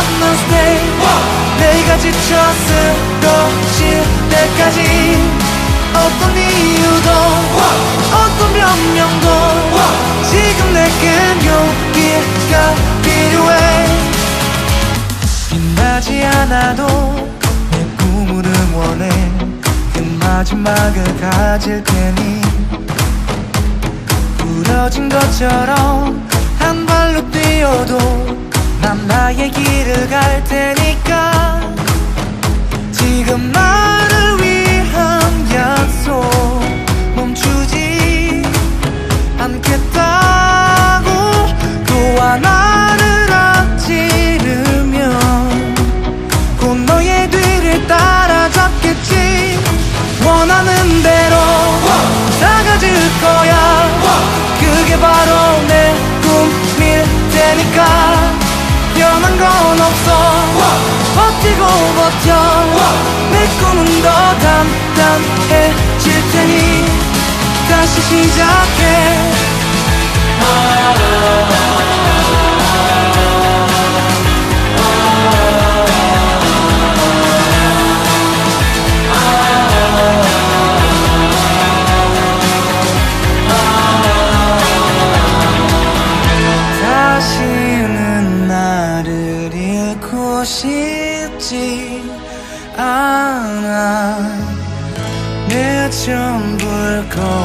Gonna stay 내가 지쳐 쓰러질 때까지 어떤 이유도 어떤 변명도 지금 내겐 용기가 필요해. 빛나지 않아도 내 꿈을 응원해. 그 마지막을 가질 테니. 부러진 것처럼 난 나의 길을 갈 테니까. 지금 나를 위한 약속 멈추지 않겠다고. 또 하나를 앞지르면 곧 너의 뒤를 따라잡겠지. 원하는 대로 다가질 거야. 그게 바로 내 꿈일 테니까 건 없어. 버티고 버텨. 내 꿈은 더 단단해질 테니 다시 시작해 않아. 내 전부를 걸었으니까